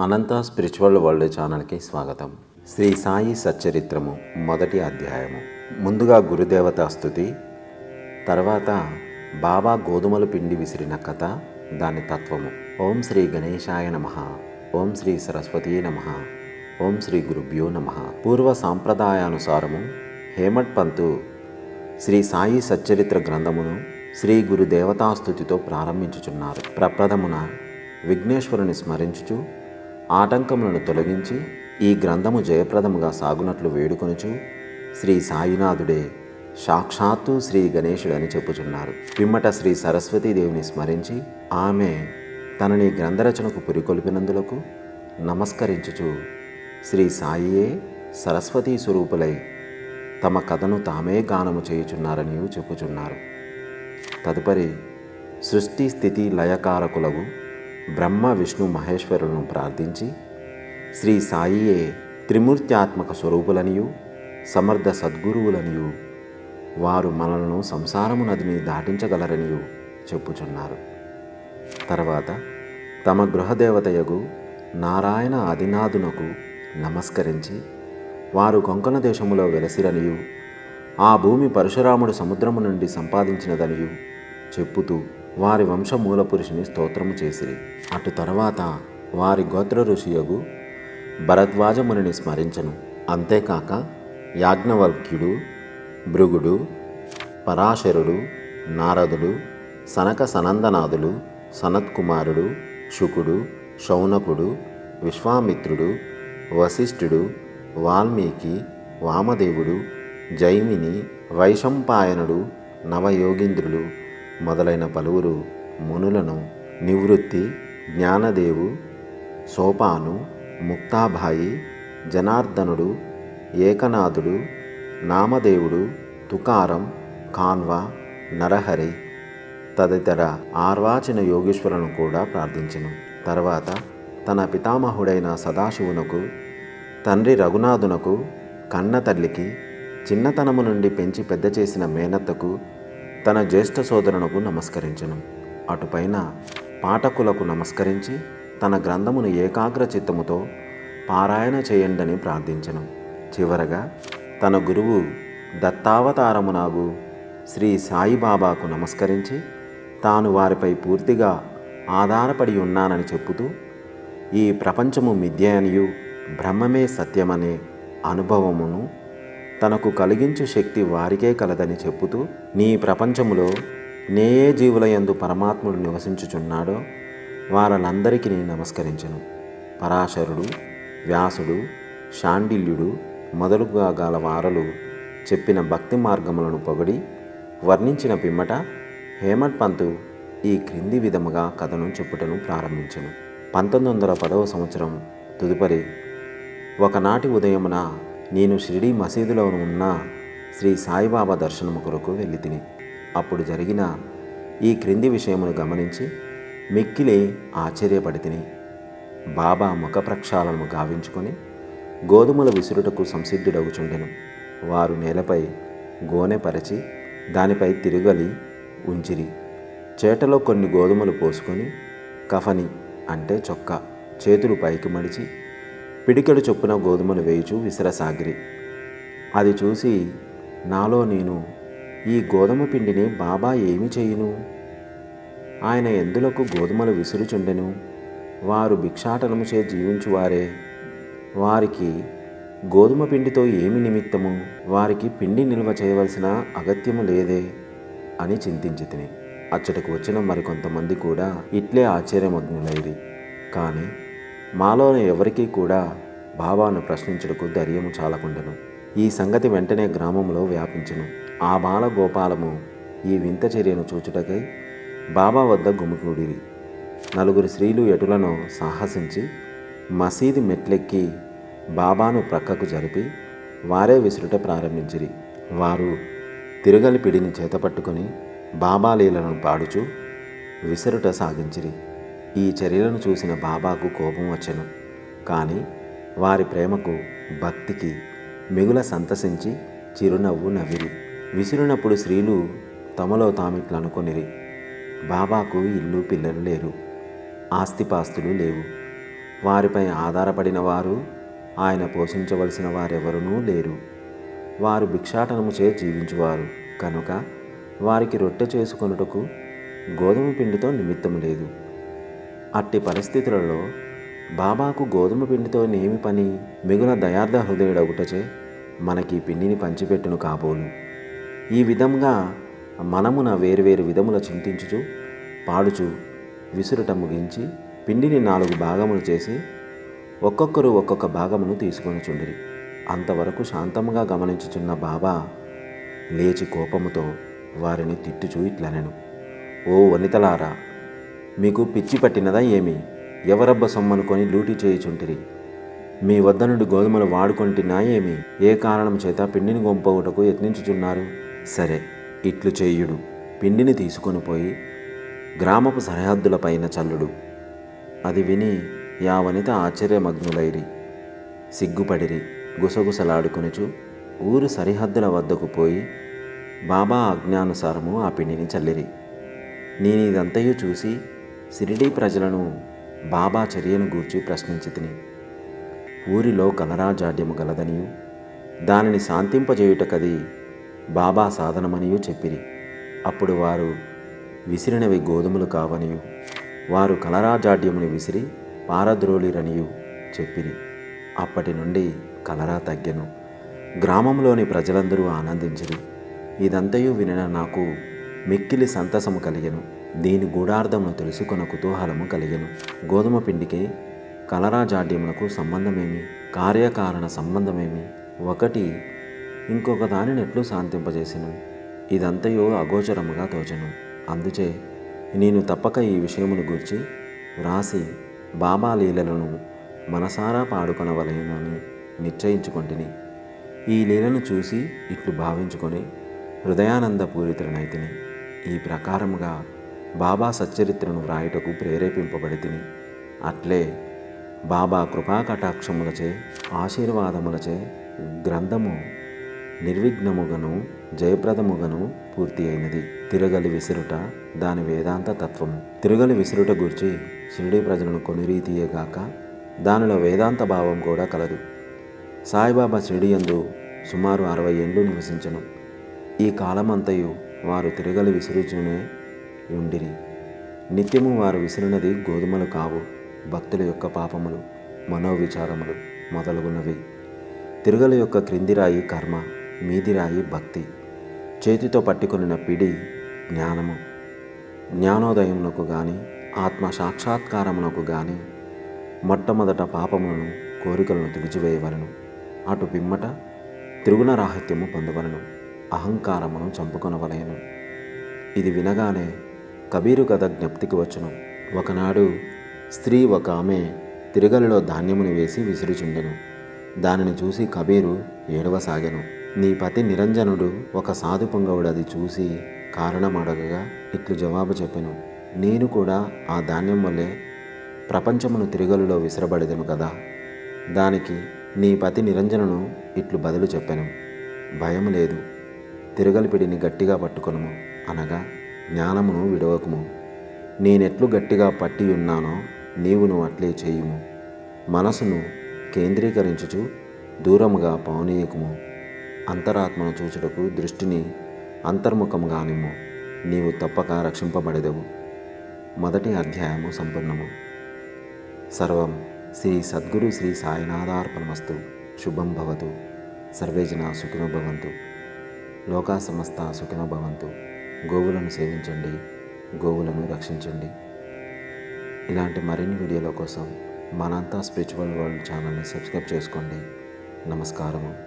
అనంత spiritual world ఛానల్కి స్వాగతం. శ్రీ సాయి సచ్చరిత్రము మొదటి అధ్యాయము. ముందుగా గురుదేవత స్థుతి తర్వాత బాబా గోధుమల పిండి విసిరిన కథ దాని తత్వము. ఓం శ్రీ గణేశాయ నమ. ఓం శ్రీ సరస్వతీ నమ. ఓం శ్రీ గురుభ్యో నమ. పూర్వ సాంప్రదాయానుసారము హేమట్ పంతు శ్రీ సాయి సచ్చరిత్ర గ్రంథమును శ్రీ గురు దేవతాస్థుతితో ప్రారంభించుచున్నారు. ప్రప్రథమున విఘ్నేశ్వరుని స్మరించుచు ఆటంకములను తొలగించి ఈ గ్రంథము జయప్రదముగా సాగునట్లు వేడుకొనుచు శ్రీ సాయినాథుడే సాక్షాత్తు శ్రీ గణేశుడని చెప్పుచున్నారు. పిమ్మట శ్రీ సరస్వతీదేవిని స్మరించి ఆమె తనని గ్రంథరచనకు పురికొల్పినందులకు నమస్కరించుచు శ్రీ సాయియే సరస్వతీ స్వరూపులై తమ కథను తామే గానము చేయుచున్నారని చెప్పుచున్నారు. తదుపరి సృష్టి స్థితి లయకారకులవు బ్రహ్మ విష్ణు మహేశ్వరులను ప్రార్థించి శ్రీ సాయియే త్రిమూర్త్యాత్మక స్వరూపులనియు సమర్థ సద్గురువులనియు వారు మనలను సంసారము నదిని దాటించగలరనియు చెప్పుచున్నారు. తర్వాత తమ గృహదేవతయగు నారాయణ ఆదినాథునకు నమస్కరించి వారు కొంకణ దేశములో వెలసిరనియు ఆ భూమి పరశురాముడు సముద్రము నుండి సంపాదించినదనియు చెప్పుతూ వారి వంశమూల పురుషుని స్తోత్రము చేసిరి. అటు తర్వాత వారి గోత్ర ఋషియగు భరద్వాజమునిని స్మరించను. అంతేకాక యాజ్ఞవల్క్యుడు భృగుడు పరాశరుడు నారదుడు సనక సనందనాథులు సనత్కుమారుడు శుకుడు శౌనకుడు విశ్వామిత్రుడు వశిష్ఠుడు వాల్మీకి వామదేవుడు జైమిని వైశంపాయనుడు నవయోగీంద్రులు మొదలైన పలువురు మునులను నివృత్తి జ్ఞానదేవు సోపాను ముక్తాభాయి జనార్దనుడు ఏకనాథుడు నామదేవుడు తుకారం కాన్వా నరహరి తదితర ఆర్వాచన యోగేశ్వరులను కూడా ప్రార్థించెను. తర్వాత తన పితామహుడైన సదాశివునకు తండ్రి రఘునాథునకు కన్న తల్లికి చిన్నతనము నుండి పెంచి పెద్ద చేసిన మేనత్తకు తన జ్యేష్ఠ సోదరునకు నమస్కరించను. అటుపైన పాఠకులకు నమస్కరించి తన గ్రంథమును ఏకాగ్ర చిత్తముతో పారాయణ చేయండని ప్రార్థించను. చివరగా తన గురువు దత్తావతారమునాగు శ్రీ సాయిబాబాకు నమస్కరించి తాను వారిపై పూర్తిగా ఆధారపడి ఉన్నానని చెప్పుతూ ఈ ప్రపంచము మిథ్య అనియు బ్రహ్మమే సత్యమనే అనుభవమును తనకు కలిగించు శక్తి వారికే కలదని చెప్పుతూ నీ ప్రపంచములో నేయే జీవులయందు పరమాత్ముడు నివసించుచున్నాడో వారందరికీ నమస్కరించను. పరాశరుడు వ్యాసుడు శాండిల్యుడు మొదలుగా గల వారలు చెప్పిన భక్తి మార్గములను పొగడి వర్ణించిన పిమ్మట హేమట్ పంతు ఈ క్రింది విధముగా కథను చెప్పుటను ప్రారంభించను. పంతొమ్మిది వందల పదవ సంవత్సరం తదుపరి ఒకనాటి ఉదయమున నేను షిరిడి మసీదులో ఉన్న శ్రీ సాయిబాబా దర్శనము కొరకు వెళ్ళి తిని. అప్పుడు జరిగిన ఈ క్రింది విషయమును గమనించి మిక్కిలి ఆశ్చర్యపడి తిని. బాబా ముఖ ప్రక్షాళనము గావించుకొని గోధుమల విసురుటకు సంసిద్ధుడవుచుండెను వారు నేలపై గోనె పరిచి దానిపై తిరుగలి ఉంచిరి. చేటలో కొన్ని గోధుమలు పోసుకొని కఫని అంటే చొక్కా చేతులు పైకి మడిచి పిడికెడు చొప్పున గోధుమలు వేయుచు విసరసాగిరి. అది చూసి నాలో నేను ఈ గోధుమ పిండిని బాబా ఏమి చేయును? ఆయన ఎందులకు గోధుమలు విసురుచుండెను? వారు భిక్షాటనము చే జీవించువారే. వారికి గోధుమ పిండితో ఏమి నిమిత్తము? వారికి పిండి నిల్వ చేయవలసిన అగత్యము లేదే అని చింతించి తిని అచ్చటకు వచ్చిన మరికొంతమంది కూడా ఇట్లే ఆశ్చర్యమగ్నులైరి. కానీ మాలోని ఎవరికీ కూడా బాబాను ప్రశ్నించుటకు ధైర్యము చాలకుండెను. ఈ సంగతి వెంటనే గ్రామంలో వ్యాపించెను. ఆ బాలగోపాలము ఈ వింత చర్యను చూచుటకై బాబా వద్ద గుమికూడిరి నలుగురు స్త్రీలు ఎటులను సాహసించి మసీదు మెట్లెక్కి బాబాను ప్రక్కకు జరిపి వారే విసురుట ప్రారంభించిరి. వారు తిరగలి పిడిని చేతపట్టుకొని బాబా లీలను పాడుచు విసరుట సాగించిరి. ఈ చర్యలను చూసిన బాబాకు కోపం వచ్చెను. కానీ వారి ప్రేమకు భక్తికి మిగుల సంతసించి చిరునవ్వు నవ్విరి. విసిరినప్పుడు స్త్రీలు తమలో తామిట్లనుకొనిరి. బాబాకు ఇల్లు పిల్లలు లేరు. ఆస్తిపాస్తులు లేవు. వారిపై ఆధారపడిన వారు ఆయన పోషించవలసిన వారెవరూ లేరు. వారు భిక్షాటనముచే జీవించువారు. కనుక వారికి రొట్టె చేసుకొనుటకు గోధుమ పిండితో నిమిత్తం లేదు. అట్టి పరిస్థితులలో బాబాకు గోధుమ పిండితో నేమి పని మిగుల దయార్థ హృదయుడగుటచే మనకి పిండిని పంచిపెట్టును కాబోలు. ఈ విధంగా మనమున వేరువేరు విధముల చింతించుచు పాడుచు విసురుట ముగించి పిండిని నాలుగు భాగములు చేసి ఒక్కొక్కరు ఒక్కొక్క భాగమును తీసుకొని చుండిరి అంతవరకు శాంతముగా గమనించుచున్న బాబా లేచి కోపముతో వారిని తిట్టుచూ ఇట్లనెను. ఓ వనితలారా మీకు పిచ్చి పట్టినదా ఏమి? ఎవరబ్బ సొమ్మనుకొని లూటీ చేయుచుంటిరి? మీ వద్ద నుండి గోధుమలు వాడుకొంటినా ఏమి? ఏ కారణం చేత పిండిని గొంపవుటకు యత్నించుచున్నారు? సరే ఇట్లు చేయుడు. పిండిని తీసుకొని పోయి గ్రామపు సరిహద్దులపైన చల్లుడు. అది విని యావనిత ఆశ్చర్యమగ్నులైరి. సిగ్గుపడిరి గుసగుసలాడుకొనుచు ఊరు సరిహద్దుల వద్దకు పోయి బాబా ఆజ్ఞానుసారము ఆ పిండిని చల్లిరి. నేనిదంతయు చూసి సిరిడీ ప్రజలను బాబా చర్యను గూర్చి ప్రశ్నించి తిని ఊరిలో కలరాజాడ్యము గలదనియు దానిని శాంతింపజేయుటకది బాబా సాధనమనియు చెప్పిరి. అప్పుడు వారు విసిరినవి గోధుమలు కావనియు వారు కలరాజాడ్యముని విసిరి పారద్రోలిరనియు చెప్పిరి. అప్పటి నుండి కలరా తగ్గెను. గ్రామంలోని ప్రజలందరూ ఆనందించిరి. ఇదంతయు వినిన నాకు మిక్కిలి సంతసము కలిగెను. దీని గూఢార్థమును తెలుసుకున్న కుతూహలము కలిగెను. గోధుమ పిండికి కలరాజాడ్యములకు సంబంధమేమి? కార్యకారణ సంబంధమేమి? ఒకటి ఇంకొక దానిని ఎట్లు శాంతింపజేసిను? ఇదంతయో అగోచరముగా తోచను. అందుచే నేను తప్పక ఈ విషయమును గూర్చి వ్రాసి బాబా లీలలను మనసారా పాడుకొనవలెనని నిశ్చయించుకొంటిని. ఈ లీలను చూసి ఇట్లు భావించుకొని హృదయానందపూరితులనైతిని. ఈ ప్రకారముగా బాబా సచ్చరిత్రను వ్రాయుటకు ప్రేరేపింపబడి తిని అట్లే బాబా కృపాకటాక్షములచే ఆశీర్వాదములచే గ్రంథము నిర్విఘ్నముగను జయప్రదముగను పూర్తి అయినది. తిరగలి విసురుట దాని వేదాంత తత్వము. తిరగలి విసురుట గురించి షిరిడి ప్రజలను కొన్ని రీతియేగాక దానిలో వేదాంత భావం కూడా కలదు. సాయిబాబా షిరిడి యందు సుమారు అరవై ఏండ్లు నివసించను. ఈ కాలమంతయు వారు తిరగలి విసురుచునే ఉండిరి. నిత్యము వారు విసిరినది గోధుమలు కావు భక్తుల యొక్క పాపములు మనోవిచారములు మొదలగునవి. తిరుగల యొక్క క్రిందిరాయి కర్మ మీదిరాయి భక్తి. చేతితో పట్టుకొనిన పిడి జ్ఞానము. జ్ఞానోదయమునకు గాని ఆత్మ సాక్షాత్కారమునకు గాని మొట్టమొదట పాపములను కోరికలను తుడిచివేయవలను. అటు పిమ్మట త్రిగుణ రాహిత్యము పొందవలను. అహంకారమును చంపుకొనవలయను ఇది వినగానే కబీరు కథ జ్ఞప్తికి వచ్చును. ఒకనాడు స్త్రీ ఒక ఆమె తిరగలిలో ధాన్యమును వేసి విసిరిచుండెను. దానిని చూసి కబీరు ఏడవసాగెను. నీ పతి నిరంజనుడు ఒక సాధు పొంగవుడు అది చూసి కారణమడగగా ఇట్లు జవాబు చెప్పెను. నేను కూడా ఆ ధాన్యం వల్లే ప్రపంచమును తిరగలిలో విసిరబడెదను కదా. దానికి నీ పతి నిరంజనును ఇట్లు బదులు చెప్పెను. భయం లేదు. తిరగలిపిడిని గట్టిగా పట్టుకొనుము అనగా జ్ఞానమును విడవకుము. నేనెట్లు గట్టిగా పట్టి ఉన్నానో నీవును అట్లే చేయుము. మనసును కేంద్రీకరించుచు దూరముగా పౌనీయకుము. అంతరాత్మను చూచుటకు దృష్టిని అంతర్ముఖముగానిమ్ము. నీవు తప్పక రక్షింపబడేదవు. మొదటి అధ్యాయము సంపూర్ణము. సర్వం శ్రీ సద్గురు శ్రీ సాయినాథార్పణమస్తు. శుభం భవతు. సర్వే జనా సుఖినో భవంతు. లోకా సమస్త సుఖినో భవంతు. గోవులను సేవించండి గోవులను రక్షించండి. ఇలాంటి మరిన్ని వీడియోల కోసం మనంతా స్పిరిచువల్ వరల్డ్ ఛానల్ని సబ్స్క్రైబ్ చేసుకోండి. నమస్కారము.